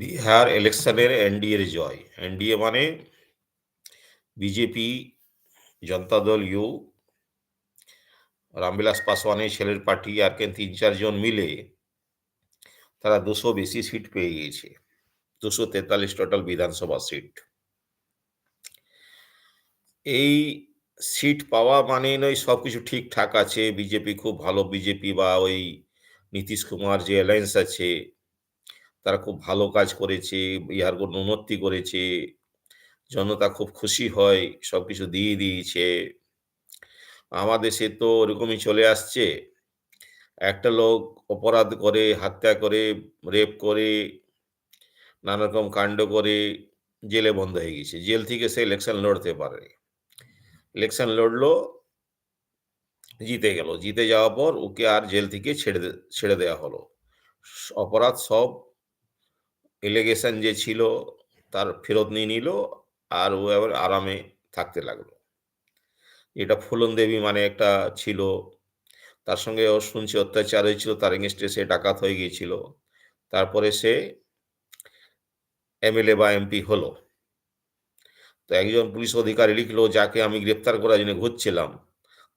বিহার ইলেকশনের এনডিএর জয়। এনডিএ মানে বিজেপি, জনতা দল ইউ, রামবিলাস পাসওয়ানের ছেলের পার্টি আর কেন তিন চারজন মিলে তারা দুশো বেশি সিট পেয়ে গিয়েছে। দুশো তেতাল্লিশ টোটাল বিধানসভা সিট। এই সিট পাওয়া মানে নয় সব কিছু ঠিকঠাক আছে, বিজেপি খুব ভালো বিজেপি বা ওই নীতিশ কুমার যে অ্যালায়েন্স আছে তারা খুব ভালো কাজ করেছে, ইহার কোনো উন্নতি করেছে, জনতা খুব খুশি হয়, সবকিছু দিয়ে দিয়েছে। আমাদের দেশে তো ওরকমই চলে আসছে। একটা লোক অপরাধ করে, হত্যা করে, রেপ করে নানা রকম কাণ্ড করে, জেলে বন্ধ হয়ে গেছে। জেল থেকে সে ইলেকশন লড়তে পারে ইলেকশন লড়লো, জিতে গেল। জিতে যাওয়ার পর ওকে আর জেল থেকে ছেড়ে ছেড়ে দেওয়া হলো। অপরাধ সব এলিগেশন যে ছিল, তার ফেরত নিয়ে নিল আর ও আবার আরামে থাকতে লাগল। এটা ফুলন দেবী মানে একটা ছিল, তার সঙ্গে ও শুনছি অত্যাচার হয়েছিল, তার এগেনস্টে সে ডাকাত হয়ে গিয়েছিল। তারপরে সে এমএলএ বা এমপি হলো। তো একজন পুলিশ অধিকারী লিখলো, যাকে আমি গ্রেপ্তার করার জন্য ঘুরছিলাম,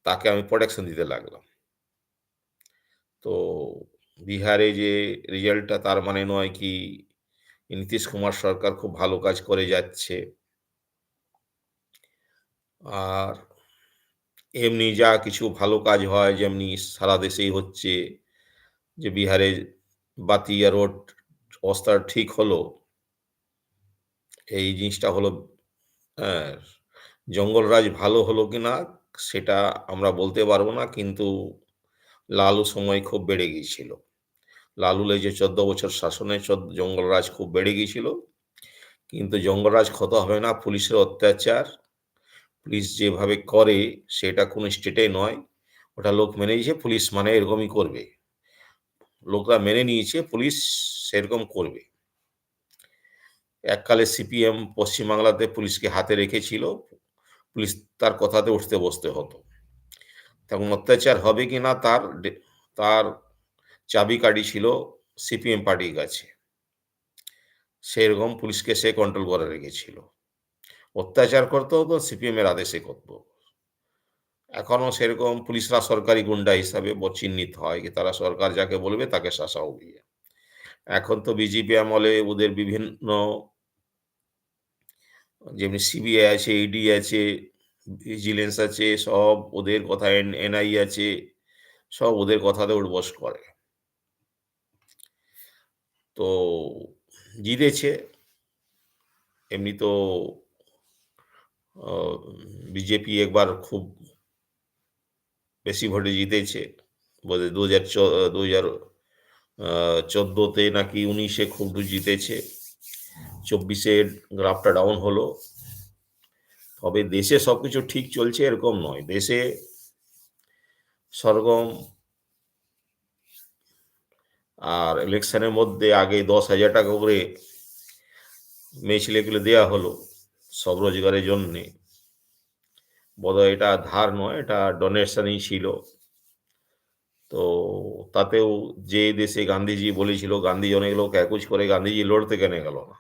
তাকে আমি প্রোটেকশন দিতে লাগলাম। তো বিহারে যে রেজাল্টটা তার মানে নয় কি নীতিশ কুমার সরকার খুব ভালো কাজ করে যাচ্ছে। আর এমনি যা কিছু ভালো কাজ হয়, যেমনি সারা দেশেই হচ্ছে যে বিহারে বাতিয়া রোড অবস্থা ঠিক হলো, এই জিনিসটা হলো হ্যাঁ জঙ্গলরাজ ভালো হলো কি না সেটা আমরা বলতে পারব না, কিন্তু লালু সময় খুব বেড়ে গিয়েছিল। এই যে চোদ্দ বছর শাসনে জঙ্গলরাজ খুব বেড়ে গিয়েছিল। কিন্তু জঙ্গলরাজ ক্ষত হবে না, পুলিশের অত্যাচার। পুলিশ যেভাবে করে, সেটা কোনো স্টেটে নয়। ওটা লোক মেনে নিয়েছে, পুলিশ মানে এরকমই করবে। লোকরা মেনে নিয়েছে, পুলিশ সেরকম করবে। এককালে সিপিএম পশ্চিমবাংলাতে পুলিশকে হাতে রেখেছিল। পুলিশ তার কথাতে উঠতে বসতে হতো। তখন অত্যাচার হবে কি না তার তার চাবিকাঠি ছিল, সিপিএম পার্টির কাছে। সেরকম পুলিশকে সে কন্ট্রোল করে রেখেছিল। অত্যাচার করতে হতো সিপিএম এর আদেশে করত। এখনও সেরকম পুলিশরা সরকারি গুন্ডা হিসাবে চিহ্নিত হয় কি তারা সরকার যাকে বলবে তাকে শাসাও গিয়ে এখন তো বিজেপি আমলে ওদের বিভিন্ন যেমনি সিবিআই আছে ইডি আছে ভিজিলেন্স আছে, সব ওদের কথা এনআই আছে, সব ওদের কথাতে উঠবস করে। তো জিতেছে। এমনি তো বিজেপি একবার খুব বেশি ভোটে জিতেছে। বোধহয় দু হাজার দু হাজার চোদ্দোতে নাকি উনিশে খুব জিতেছে। চব্বিশে গ্রাফটা ডাউন হলো। তবে দেশে সবকিছু ঠিক চলছে এরকম নয়। দেশে সরগম আর ইলেকশনের মধ্যে আগে দশ হাজার টাকা করে মেয়ে ছেলেগুলো দেওয়া হলো সব রোজগারের জন্যে। বোধহয় এটা ধার নয়, এটা ডোনেশনই ছিল। তো তাতেও যে দেশে গান্ধীজি বলেছিল, গান্ধী অনেক লোক একুশ করে গান্ধীজি লড়তে কেনে গেল না।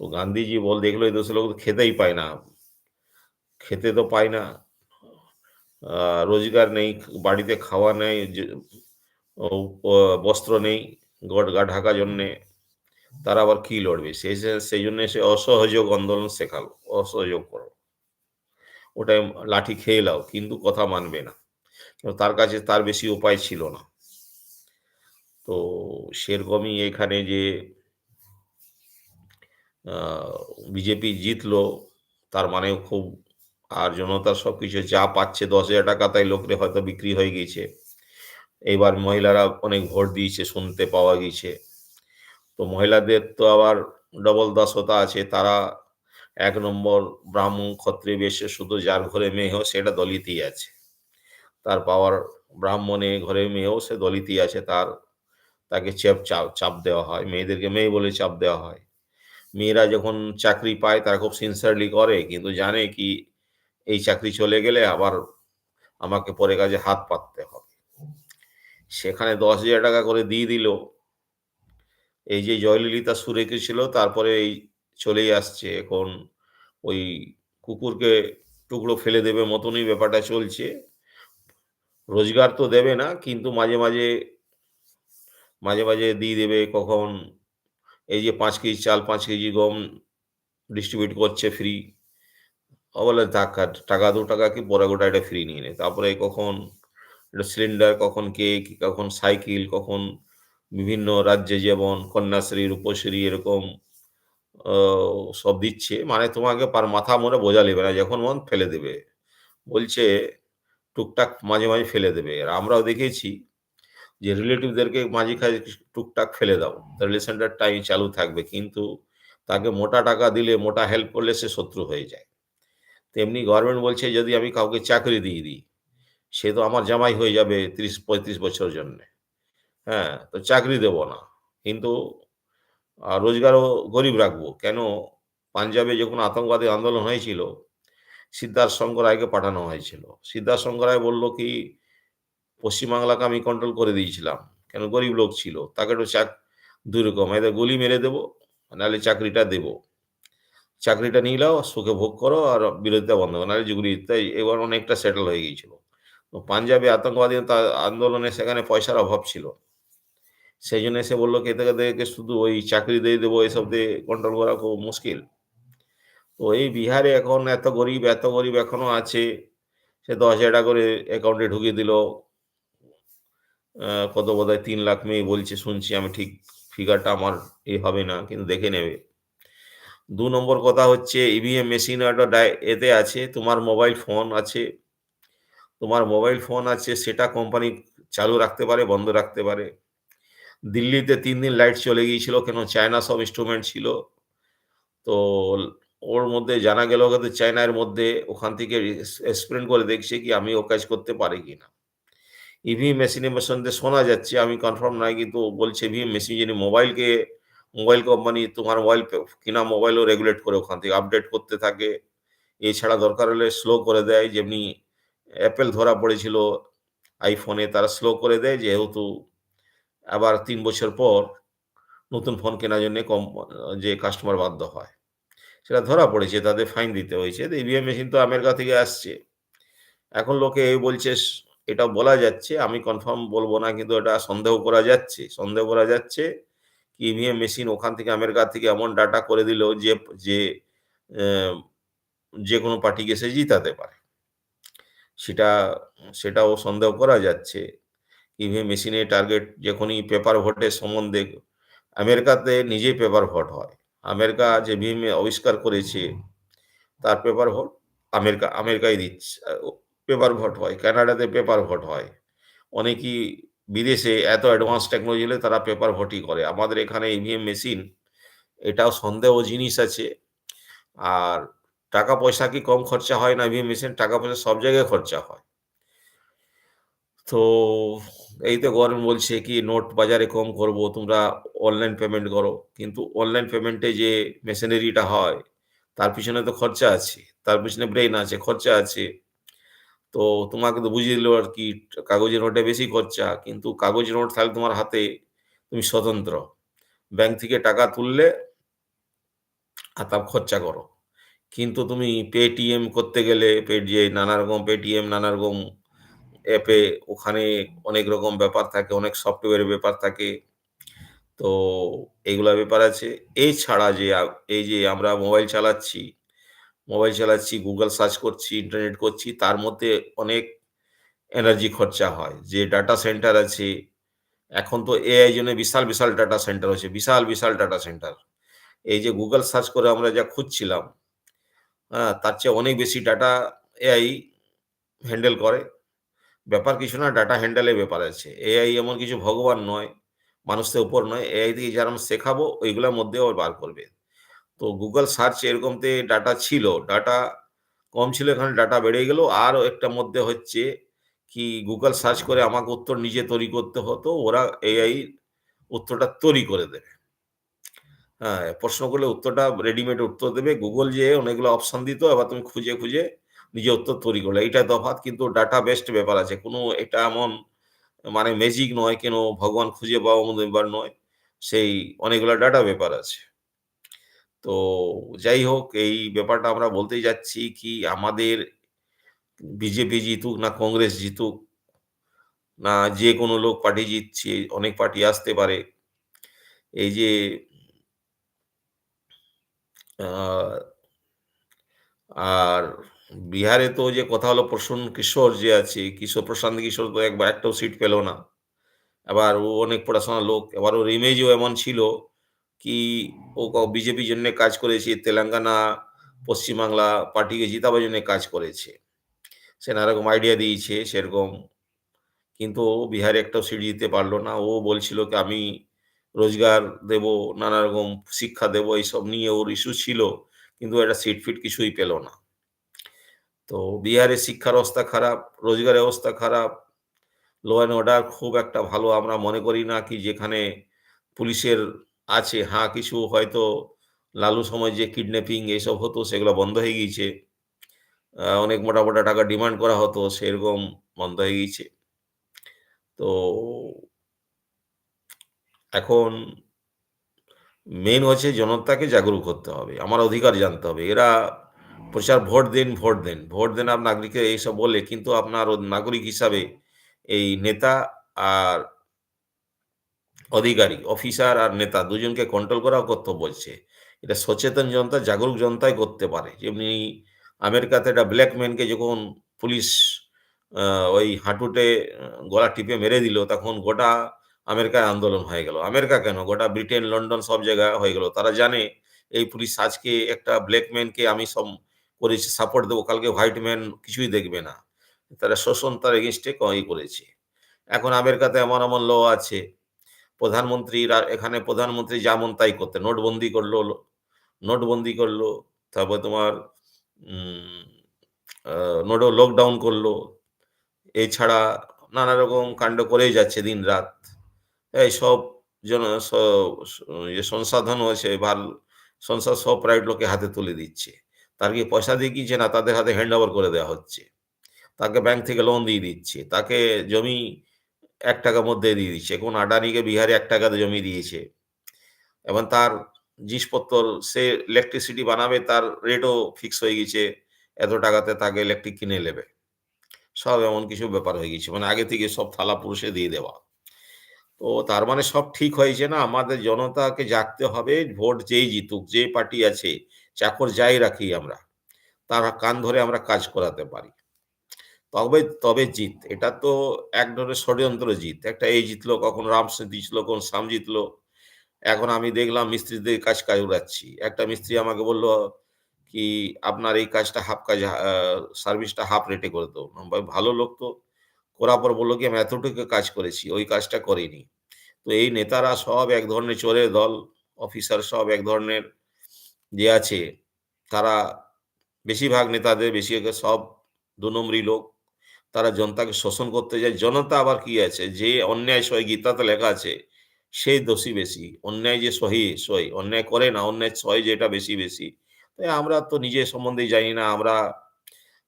তো গান্ধীজি বল দেখল এই দেশের লোক তো খেতেই পায় না। খেতে তো পায় না। রোজগার নেই, বাড়িতে খাওয়া নেই বস্ত্র নেই গা ঢাকা জন্যে। তারা আবার কি লড়বে? সেই সেই জন্য সে অসহযোগ আন্দোলন শেখালো, অসহযোগ করো ওটাই লাঠি খেয়ে লাও, কিন্তু কথা মানবে না। তার কাছে তার বেশি উপায় ছিল না। তো সেরকমই এখানে যে বিজেপি জিতলো, তার মানে খুব, আর জনতা সবকিছু যা পাচ্ছে দশ হাজার টাকা তাই লোকরে হয়তো বিক্রি হয়ে গিয়েছে। এবার মহিলারা অনেক ভোট দিয়েছে, শুনতে পাওয়া গিয়েছে তো মহিলাদের তো আবার ডবল দাসতা আছে, তারা এক নম্বর ব্রাহ্মণ ক্ষত্রিয় বেশে শুধু যার ঘরে মেয়ে হোক সেটা দলিতই আছে। তার পাওয়ার ব্রাহ্মণে ঘরে মেয়েও সে দলিতই আছে, তার, তাকে চেপ, চাপ চাপ দেওয়া হয়। মেয়েদেরকে মেয়ে বলে চাপ দেওয়া হয়। মেয়েরা যখন চাকরি পায় তারা খুব সিনসিয়ারলি করে, কিন্তু জানে কি এই চাকরি চলে গেলে আবার আমাকে পরে কাজে হাত পাততে হবে। সেখানে দশ হাজার টাকা করে দিয়ে দিল এই যে জয়ললিতা সুরেখা ছিল তারপরে এই চলেই আসছে এখন ওই কুকুরকে টুকরো ফেলে দেবে মতনই ব্যাপারটা চলছে। রোজগার তো দেবে না কিন্তু মাঝে, মাঝে মাঝে, মাঝে দিয়ে দেবে কখন এই যে পাঁচ কেজি চাল, পাঁচ কেজি গম ডিস্ট্রিবিউট করছে ফ্রি। বলে টাকা দু টাকা কি পরে গোটা এটা ফ্রি নিয়ে নে। তারপরে কখন এটা সিলিন্ডার, কখন কেক, কখন সাইকেল, কখন বিভিন্ন রাজ্যে যেমন কন্যাশ্রী, রূপশ্রী এরকম সব দিচ্ছে। মানে তোমাকে পার মাথা মনে বোঝা নেবে না। যখন মন ফেলে দেবে। বলছে টুকটাক মাঝে, মাঝে ফেলে দেবে। আর আমরাও দেখেছি যে রিলেটিভদেরকে মাঝে খাঝে টুকটাক ফেলে দাও। রিলেশনটা টাইম চালু থাকবে। কিন্তু তাকে মোটা টাকা দিলে, মোটা হেল্প করলে সে শত্রু হয়ে যায়। তেমনি গভর্নমেন্ট বলছে যদি আমি কাউকে চাকরি দিয়ে দিই, সে তো আমার জামাই হয়ে যাবে ৩০-৩৫ বছরের জন্যে। হ্যাঁ? তো চাকরি দেব না। কিন্তু রোজগারও গরিব রাখব। কেন? পাঞ্জাবে যখন আতঙ্কবাদী আন্দোলন হয়েছিল, সিদ্ধার্থ শঙ্কর রায়কে পাঠানো হয়েছিল। সিদ্ধার্থ শঙ্কর রায় বলল কি, "পশ্চিমবাংলাকে আমি কন্ট্রোল করে দিয়েছিলাম।" কেন? গরিব লোক ছিল। তাকে একটু চাক ২ রকম, এদের গুলি মেরে দেব, নাহলে চাকরিটা দেব। চাকরিটা নিয়ে নাও, সুখে ভোগ করো আর বিরোধিতা বন্ধ করো। নাহলে তাই এবার অনেকটা সেটেল হয়ে গিয়েছিল। তো পাঞ্জাবে আতঙ্কবাদী আন্দোলনে সেখানে পয়সার অভাব ছিল। সেইজন্য সে বলল কি এদেরকে শুধু ওই চাকরি দিয়ে দেবো এসব দিয়ে কন্ট্রোল করা খুব মুশকিল। তো এই বিহারে এখন এত গরিব, এত গরিব এখনও আছে। সে ৳১০,০০০ করে অ্যাকাউন্টে ঢুকিয়ে দিল। কত বোধহয় তিন লাখ মেয়ে বলছে শুনছি আমি ঠিক ফিগারটা আমার এ হবে না কিন্তু দেখে নেবে। দু নম্বর কথা হচ্ছে ইভিএম মেশিন একটা এতে আছে তোমার মোবাইল ফোন আছে। তোমার মোবাইল ফোন আছে সেটা কোম্পানি চালু রাখতে পারে, বন্ধ রাখতে পারে। দিল্লিতে তিন দিন লাইট চলে গিয়েছিল কেন? চায়না সব ইন্সট্রুমেন্ট ছিল। তো ওর মধ্যে জানা গেল চায়নার মধ্যে ওখান থেকে এস এক্সপ্লেইন করে দেখছে কি আমি ও কাজ করতে পারি কিনা। ইভিএম মেশিনের সম্বন্ধে শোনা যাচ্ছে আমি কনফার্ম নাই কিন্তু বলছে ইভিএম মেশিন যিনি মোবাইলকে মোবাইল কোম্পানি তোমার মোবাইল কিনা মোবাইলও রেগুলেট করে ওখান থেকে আপডেট করতে থাকে। এছাড়া দরকার হলে স্লো করে দেয় যেমনি অ্যাপেল ধরা পড়েছিল আইফোনে তারা স্লো করে দেয় যেহেতু আবার তিন বছর পর নতুন ফোন কেনার জন্যে কম, যে কাস্টমার বাধ্য হয়। সেটা ধরা পড়েছে, তাদের ফাইন দিতে হয়েছে। তো ইভিএম মেশিন তো আমেরিকা থেকে আসছে। এখন লোকে এই বলছে এটা বলা যাচ্ছে, আমি কনফার্ম বলব না, কিন্তু এটা সন্দেহ করা যাচ্ছে। সন্দেহ করা যাচ্ছে কি ইভিএম মেশিন ওখান থেকে আমেরিকা থেকে এমন ডাটা করে দিল যে যে অ্যা যেকোনো পার্টিকে সে জিতাতে পারে। সেটা, সেটাও সন্দেহ করা যাচ্ছে। ইভিএম মেশিনে টার্গেট যখনই পেপার ভোটের সম্বন্ধে আমেরিকাতে নিজেই পেপার ভোট হয়। আমেরিকা যে ইভিএম আবিষ্কার করেছে, তার পেপার ভোট আমেরিকা আমেরিকায় দিচ্ছে পেপার ভোট হয়। কানাডাতে পেপার ভোট হয়। অনেকেই বিদেশে এত অ্যাডভান্স টেকনোলজি হলে তারা পেপার ভোটই করে। আমাদের এখানে ইভিএম মেশিন, এটাও সন্দেহ জিনিস আছে। আর টাকা পয়সা কি কম খরচা হয় না ইভিএম মেশিন? টাকা পয়সা সব জায়গায় খরচা হয়। তো এই তো গভর্নমেন্ট বলছে কি নোট বাজারে কম করব, তোমরা অনলাইন পেমেন্ট করো। কিন্তু অনলাইন পেমেন্টে যে মেশিনারিটা হয় তার পিছনে তো খরচা আছে। তার পিছনে ব্রেইন আছে, খরচা আছে। তো তোমাকে তো বুঝিয়ে দিল আর কি কাগজের নোটে বেশি খরচা। কিন্তু কাগজের নোট থাকলে তোমার হাতে তুমি স্বতন্ত্র। ব্যাংক থেকে টাকা তুললে আর তাও খরচা করো। কিন্তু তুমি পেটিএম করতে গেলে পে যে নানা রকম পেটিএম নানা রকম অ্যাপে ওখানে অনেক রকম ব্যাপার থাকে, অনেক সফটওয়্যারের ব্যাপার থাকে। তো এগুলা ব্যাপার আছে। এছাড়া যে এই যে আমরা মোবাইল চালাচ্ছি, মোবাইল চালাচ্ছি, গুগল সার্চ করছি, ইন্টারনেট করছি তার মধ্যে অনেক এনার্জি খরচা হয়। যে ডাটা সেন্টার আছে, এখন তো এআই জন্য বিশাল, বিশাল ডাটা সেন্টার হচ্ছে। বিশাল, বিশাল ডাটা সেন্টার। এই যে গুগল সার্চ করে আমরা যা খুঁজছিলাম, হ্যাঁ? তার চেয়ে অনেক বেশি ডাটা এআই হ্যান্ডেল করে। ব্যাপার কিছু না ডাটা হ্যান্ডেলের ব্যাপার আছে। এআই এমন কিছু ভগবান নয়, মানুষের উপর নয়। এআই থেকে যেরকম শেখাবো ওইগুলোর মধ্যেও ও বার করবে। তো গুগল সার্চ এরকমতে ডাটা ছিল। ডাটা কম ছিল এখানে ডাটা বেড়ে গেল। আরও একটা মধ্যে হচ্ছে কি গুগল সার্চ করে আমাকে উত্তর নিজে তৈরি করতে হতো। ওরা এআই উত্তরটা তৈরি করে দেবে। হ্যাঁ, প্রশ্ন করলে উত্তরটা রেডিমেড উত্তর দেবে। গুগল যেয়ে অনেকগুলো অপশন দিত। এবার তুমি খুঁজে, খুঁজে নিজে উত্তর তৈরি করলে। এইটা তফাৎ কিন্তু ডাটা বেস্ট ব্যাপার আছে। কোনো এটা এমন মানে ম্যাজিক নয়, কেন ভগবান খুঁজে পাওয়া ব্যাপার নয়। সেই অনেকগুলো ডাটা ব্যাপার আছে। তো যাই হোক এই ব্যাপারটা আমরা বলতে যাচ্ছি কি আমাদের বিজেপি জিতুক না কংগ্রেস জিতুক না যে কোনো লোক পার্টি জিতছে, অনেক পার্টি আসতে পারে। এই যে আর বিহারে তো যে কথা হলো প্রসন্ন কিশোর যে আছে, কিশোর প্রশান্ত কিশোর তো একবার একটাও সিট পেল না। আবার ও অনেক পড়াশোনার লোক। এবার ওর ইমেজও এমন ছিল কি ও বিজেপির জন্যে কাজ করেছে। তেলেঙ্গানা, পশ্চিমবাংলা পার্টিকে জিতাবার জন্য কাজ করেছে। সে নানারকম আইডিয়া দিয়েছে সেরকম। কিন্তু ও বিহারে একটাও সিট দিতে পারল না। ও বলছিল কি আমি রোজগার দেব, নানা রকম শিক্ষা দেব এইসব নিয়ে ওর ইস্যু ছিল। কিন্তু এটা সিট-ফিট কিছুই পেল না। তো বিহারে শিক্ষার অবস্থা খারাপ, রোজগারের অবস্থা খারাপ। ল অ্যান্ড অর্ডার খুব একটা ভালো আমরা মনে করি না কি যেখানে পুলিশের আছে, হ্যাঁ, কিছু হয়তো লালু সময় যে কিডন্যাপিং এসব হতো সেগুলো বন্ধ হয়ে গিয়েছে। অনেক মোটা, মোটা টাকা ডিমান্ড করা হতো সেরকম বন্ধ হয়ে গিয়েছে। তো এখন মেন হচ্ছে জনতাকে জাগরুক করতে হবে। আমার অধিকার জানতে হবে। এরা প্রচার ভোট দিন, ভোট দেন। ভোট দেন আপ নাগরিককে এইসব বলে কিন্তু আপনার নাগরিক হিসাবে এই নেতা আর অধিকারী, অফিসার আর নেতা দুজনকে কন্ট্রোল করাও কর্তব্য বলছে এটা সচেতন জনতা, জাগরুক জনতাই করতে পারে। যেমনি আমেরিকাতে একটা ব্লাক ম্যানকে যখন পুলিশ ওই হাঁটুতে আ গলা টিপে মেরে দিল তখন গোটা আমেরিকায় আন্দোলন হয়ে গেল। আমেরিকা কেন গোটা ব্রিটেন, লন্ডন সব জায়গায় হয়ে গেল। তারা জানে এই পুলিশ আজকে একটা ব্লাক ম্যানকে আমি সব করেছি সাপোর্ট দেবো কালকে হোয়াইট ম্যান কিছুই দেখবে না। তারা শোষণ তার এগেইনস্ট এ ই করেছে। এখন আমেরিকাতে এমন, এমন ল আছে প্রধানমন্ত্রীরা এখানে প্রধানমন্ত্রী যা মন তাই করতে। নোটবন্দি করল নোটবন্দি করল তারপর তোমার নোট লকডাউন করল এছাড়া নানা রকম কাণ্ড করেই যাচ্ছে দিনরাত। এইসব জন ইয়ে সংসাধন হয়েছে ভালো সংসদ সব প্রাইভেট লোকের হাতে তুলে দিচ্ছে। তার কি পয়সা দিয়ে কিনছে না তাদের হাতে হ্যান্ড ওভার করে দেওয়া হচ্ছে। তাকে ব্যাংক থেকে লোন দিয়ে দিচ্ছে। তাকে জমি এক টাকার মধ্যে দিয়ে দিচ্ছে। এখন আডানিকে বিহারে এক টাকাতে জমি দিয়েছে। এবং তার জিনিসপত্র সে ইলেকট্রিসিটি বানাবে, তার রেটও ফিক্স হয়ে গেছে। এত টাকাতে তাকে ইলেকট্রিক কিনে নেবে। সব এমন কিছু ব্যাপার হয়ে গেছে। মানে আগে থেকে সব থালা পুরুষে দিয়ে দেওয়া। তো তার মানে সব ঠিক হয়েছে না আমাদের জনতাকে জাগতে হবে ভোট যেই জিতুক, যে পার্টি আছে, চাকর যাই রাখি আমরা, তার কান ধরে আমরা কাজ করাতে পারি। তবে তবে জিত। এটা তো এক ধরনের ষড়যন্ত্র জিত। একটা এই জিতলো, কখন রাম জিতলো, কখনো শ্যাম জিতলো। এখন আমি দেখলাম মিস্ত্রিদের কাজ কাজ উড়াচ্ছি একটা মিস্ত্রি আমাকে বলল কি আপনার এই কাজটা হাফ কাজ সার্ভিসটা হাফ রেটে করে দেব। ভালো লোক তো। করার পর বলল কি আমি এতটুকু কাজ করেছি, ওই কাজটা করেনি। তো এই নেতারা সব এক ধরনের চোরের দল, অফিসার সব এক ধরনের যে আছে তারা বেশিরভাগ নেতাদের বেশি সব ২ নম্বরী লোক। তারা জনতাকে শোষণ করতে যায়। জনতা আবার কি আছে যে অন্যায় সয় গীতাতে লেখা আছে সেই দোষী বেশি। অন্যায় যে সহি সই, অন্যায় করে না, অন্যায় সয় যেটা বেশি, বেশি। তাই আমরা তো নিজের সম্বন্ধেই জানি না। আমরা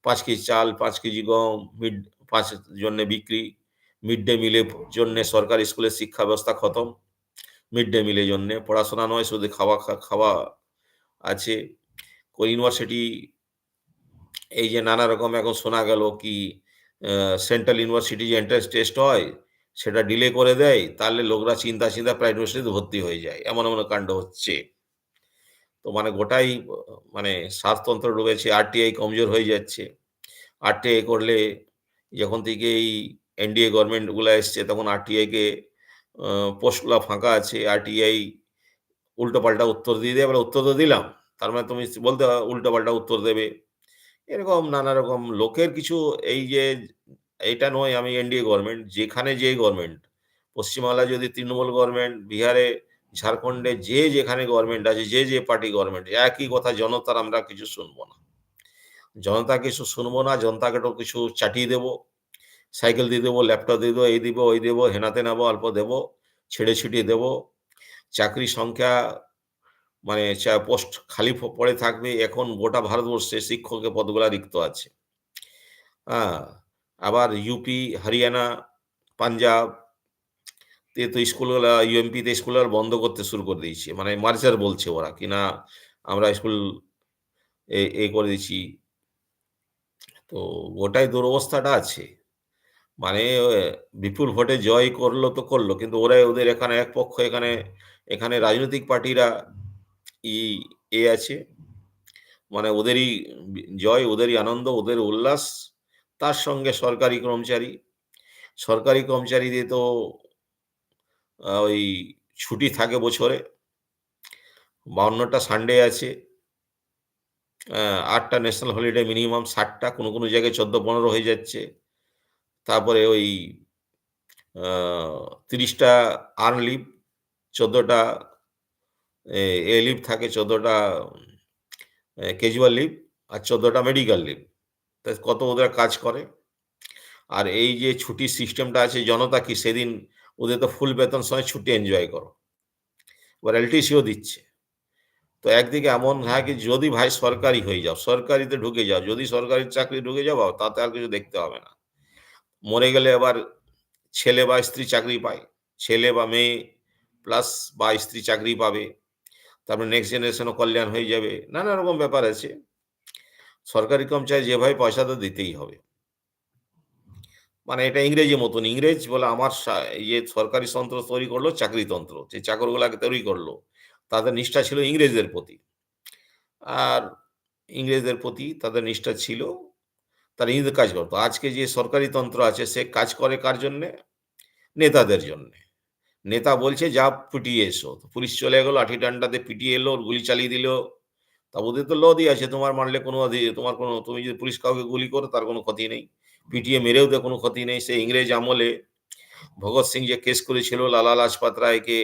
পাঁচ কেজি চাল, পাঁচ কেজি গম, মিড ৫ জন্যে বিক্রি। মিড ডে মিলের জন্যে সরকারি স্কুলের শিক্ষা ব্যবস্থা খতম। মিড ডে মিলের জন্যে পড়াশোনা নয় শুধু খাওয়া খাওয়া আছে। ইউনিভার্সিটি এই যে নানা রকম এখন শোনা গেল কি সেন্ট্রাল ইউনিভার্সিটি যে এন্ট্রান্স টেস্ট হয় সেটা ডিলে করে দেয়। তাহলে লোকরা চিন্তা, চিন্তা প্রাইভেট ইউনিভার্সিটিতে ভর্তি হয়ে যায়। এমন, এমন কাণ্ড হচ্ছে। তো মানে গোটাই মানে শ্বাসতন্ত্র ডুবেছে, আরটিআই কমজোর হয়ে যাচ্ছে। আরটিআই করলে যখন থেকে এই এনডিএ গভর্নমেন্টগুলা এসছে তখন আরটিআইকে পোস্টগুলা ফাঁকা আছে। আরটিআই উল্টোপাল্টা উত্তর দিয়ে দেয়। আমরা উত্তর তো দিলাম। তার মানে তুমি বলতে উল্টোপাল্টা উত্তর দেবে। এরকম নানা রকম লোকের কিছু এই যে এটা নয় আমি এনডিএ গভর্নমেন্ট যেখানে যেই গভর্নমেন্ট, পশ্চিমবাংলায় যদি তৃণমূল গভর্নমেন্ট, বিহারে, ঝাড়খণ্ডে যে যেখানে গভর্নমেন্ট আছে, যে, যে পার্টি গভর্নমেন্ট একই কথা জনতার আমরা কিছু শুনব না। জনতা কিছু শুনব না, জনতাকে তো কিছু চাটিয়ে দেবো সাইকেল দিয়ে দেবো ল্যাপটপ দিয়ে দেবো এই দিব, ওই দেব, হেনাতে নেব, অল্প দেব, ছেড়ে ছিটিয়ে দেব। চাকরির সংখ্যা মানে পোস্ট খালি পড়ে থাকবে। এখন গোটা ভারতবর্ষে শিক্ষকের পদগুলা রিক্ত আছে। আ আবার ইউপি, হরিয়ানা, পাঞ্জাব তে তো স্কুলগুলা ইউএমপিতে স্কুল আর বন্ধ করতে শুরু করে দিয়েছে। মানে মার্জার বলছে ওরা কিনা আমরা স্কুল এ করে দিচ্ছি। তো ওটাই দুরবস্থাটা আছে। মানে বিপুল ভোটে জয় করল তো করল কিন্তু ওরাই ওদের এখানে এক পক্ষ এখানে, এখানে রাজনৈতিক পার্টিরা ই এ আছে। মানে ওদেরই জয়, ওদেরই আনন্দ, ওদের উল্লাস। তার সঙ্গে সরকারি কর্মচারী। সরকারি কর্মচারীদের তো ওই ছুটি থাকে বছরে। বাউন্নটা সানডে আছে। অ্যা ৮ টা ন্যাশনাল হলিডে মিনিমাম ৬০ টা কোনো, কোনো জায়গায় ১৪-১৫ হয়ে যাচ্ছে। তারপরে ওই তিরিশটা ৩০ টা আর্ন লিভ, ১৪ টা এ লিভ থাকে ১৪ টা এ ক্যাজুয়াল লিভ আর চোদ্দোটা মেডিকেল লিভ। তা কত ওদের কাজ করে। আর এই যে ছুটির সিস্টেমটা আছে জনতা কি সেদিন ওদের তো ফুল বেতন সময় ছুটি এনজয় করো। এবার এলটিসিও দিচ্ছে। তো একদিকে এমন হয় কি যদি ভাই সরকারি হয়ে যাও, সরকারিতে ঢুকে যাও। যদি সরকারি চাকরি ঢুকে যাও তাতে আর কিছু দেখতে হবে না। মরে গেলে আবার ছেলে বা স্ত্রী চাকরি পায়। ছেলে বা মেয়ে প্লাস বা স্ত্রী চাকরি পাবে। তারপরে নেক্সট জেনারেশন ও কল্যাণ হয়ে যাবে। নানা রকম ব্যাপার আছে। সরকারি কর্মচারী যেভাবে পয়সা তো দিতেই হবে। মানে এটা ইংরেজি মতন। ইংরেজ বলে আমার ইয়ে সরকারি তন্ত্র তৈরি করল চাকরিতন্ত্র। যে চাকরগুলাকে তৈরি করল। তাদের নিষ্ঠা ছিল ইংরেজদের প্রতি। আর ইংরেজদের প্রতি তাদের নিষ্ঠা ছিল। তারা ইংরেজদের কাজ করতো আজকে যে সরকারি তন্ত্র আছে সে কাজ করে কার জন্যে? নেতাদের জন্যে। নেতা বলছে যা পিটিয়ে এসো। পুলিশ চলে গেলো লাঠি ডান্ডাতে পিটিয়ে এলো, গুলি চালিয়ে দিল। তা ওদের তো ল দিয়ে আছে তোমার মারলে কোনো তোমার কোনো তুমি যদি পুলিশ কাউকে গুলি করো তার কোনো ক্ষতি নেই। পিটিয়ে মেরেও তো কোনো ক্ষতি নেই। সে ইংরেজ আমলে ভগৎ সিং যে কেস করেছিল লালা লাজপাত রায়কে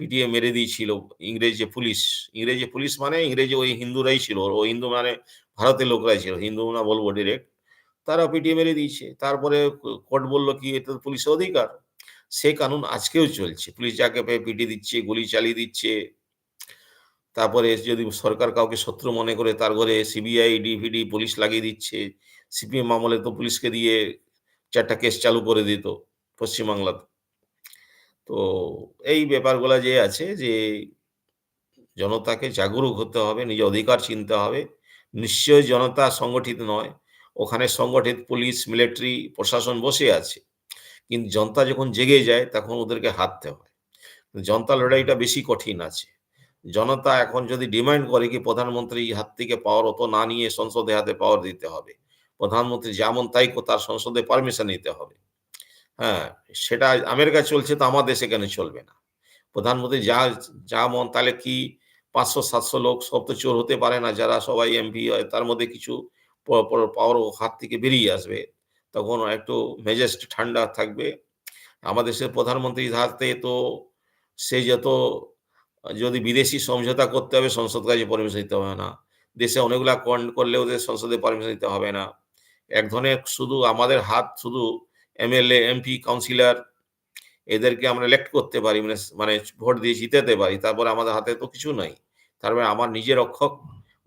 পিটিয়ে মেরে দিয়েছিল ইংরেজ পুলিশ। ইংরেজি পুলিশ মানে ইংরেজি ওই হিন্দুরাই ছিল। ওই হিন্দু মানে ভারতের লোকরাই ছিল। হিন্দু না বলব ডিরেক্ট। তারা পিটিয়ে মেরে দিয়েছে। তারপরে কোর্ট বলল কি এটা তো পুলিশের অধিকার। সে কানুন আজকেও চলছে। পুলিশ যাকে পেয়ে পিটিয়ে দিচ্ছে, গুলি চালিয়ে দিচ্ছে। তারপরে যদি সরকার কাউকে শত্রু মনে করে তার ঘরে সিবিআই, ডিভিডি পুলিশ লাগিয়ে দিচ্ছে। সিপিএম আমলে তো পুলিশকে দিয়ে চারটা কেস চালু করে দিত পশ্চিমবাংলাতে। তো এই ব্যাপারগুলা যে আছে যে জনতাকে জাগরুক হতে হবে, নিজের অধিকার চিনতে হবে। নিশ্চয়ই জনতা সংগঠিত নয়। ওখানে সংগঠিত পুলিশ, মিলিটারি, প্রশাসন বসে আছে। কিন্তু জনতা যখন জেগে যায় তখন ওদেরকে হারতে হয়। জনতা লড়াইটা বেশি কঠিন আছে। জনতা এখন যদি ডিমান্ড করে কি প্রধানমন্ত্রীর হাত থেকে পাওয়ার অত না নিয়ে সংসদে হাতে পাওয়ার দিতে হবে। প্রধানমন্ত্রী যেমন তাই তার সংসদে পারমিশন নিতে হবে। হ্যাঁ, সেটা আমেরিকা চলছে তো আমার দেশে কেন চলবে না? প্রধানমন্ত্রী যা যা মন তাহলে কি পাঁচশো সাতশো লোক সব তো চোর হতে পারে না যারা সবাই এমপি হয় তার মধ্যে কিছু পাওয়ার হাত থেকে বেরিয়ে আসবে। তখন একটু মেজাজটা ঠান্ডা থাকবে। আমাদের দেশের প্রধানমন্ত্রীর হাতে তো সে যত যদি বিদেশি সমঝোতা করতে হবে সংসদ কাজে পারমিশন দিতে হবে না। দেশে অনেকগুলা কন করলে ওদের সংসদে পারমিশন দিতে হবে না। এক ধরনের শুধু আমাদের হাত শুধু এমএলএ, এমপি, কাউন্সিলর এদেরকে আমরা ইলেক্ট করতে পারি মানে মানে ভোট দিয়ে জিতাতে পারি। তারপরে আমাদের হাতে তো কিছু নাই। তারপরে আমার নিজের রক্ষক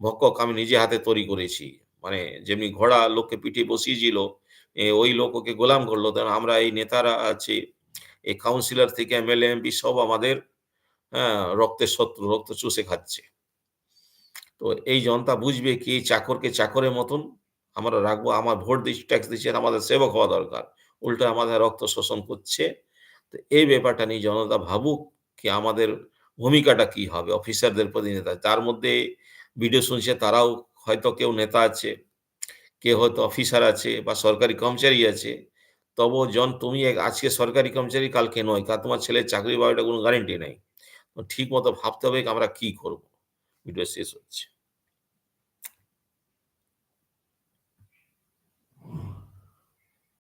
ভক্ষক আমি নিজে হাতে তৈরি করেছি। মানে যেমনি ঘোড়া লোককে পিঠে বসিয়েছিল, ওই লোক ওকে গোলাম করল। তেমন আমরা এই নেতারা আছি, এই কাউন্সিলর থেকে এমএলএ, এমপি সব আমাদের হ্যাঁ, রক্তের শত্রু, রক্ত চুষে খাচ্ছে। তো এই জনতা বুঝবে কি চাকরকে চাকরের মতন আমরা রাখব। আমার ভোট দিচ্ছি, ট্যাক্স দিচ্ছি আমাদের সেবক হওয়া দরকার। উল্টো আমাদের রক্ত শোষণ করছে। তো এই ব্যাপারটা নিয়ে জনতা ভাবুক কি আমাদের ভূমিকাটা কি হবে অফিসারদের প্রতি নেতা। তার মধ্যে ভিডিও শুনছে তারাও হয়তো কেউ নেতা আছে, কেউ হয়তো অফিসার আছে বা সরকারি কর্মচারী আছে। তবুও জন তুমি আজকে সরকারি কর্মচারী কালকে নয়। কাল তোমার ছেলের চাকরি পাওয়ার কোনো গ্যারেন্টি নাই। ঠিক মতো ভাবতে হবে আমরা কি করব? ভিডিও শেষ হচ্ছে।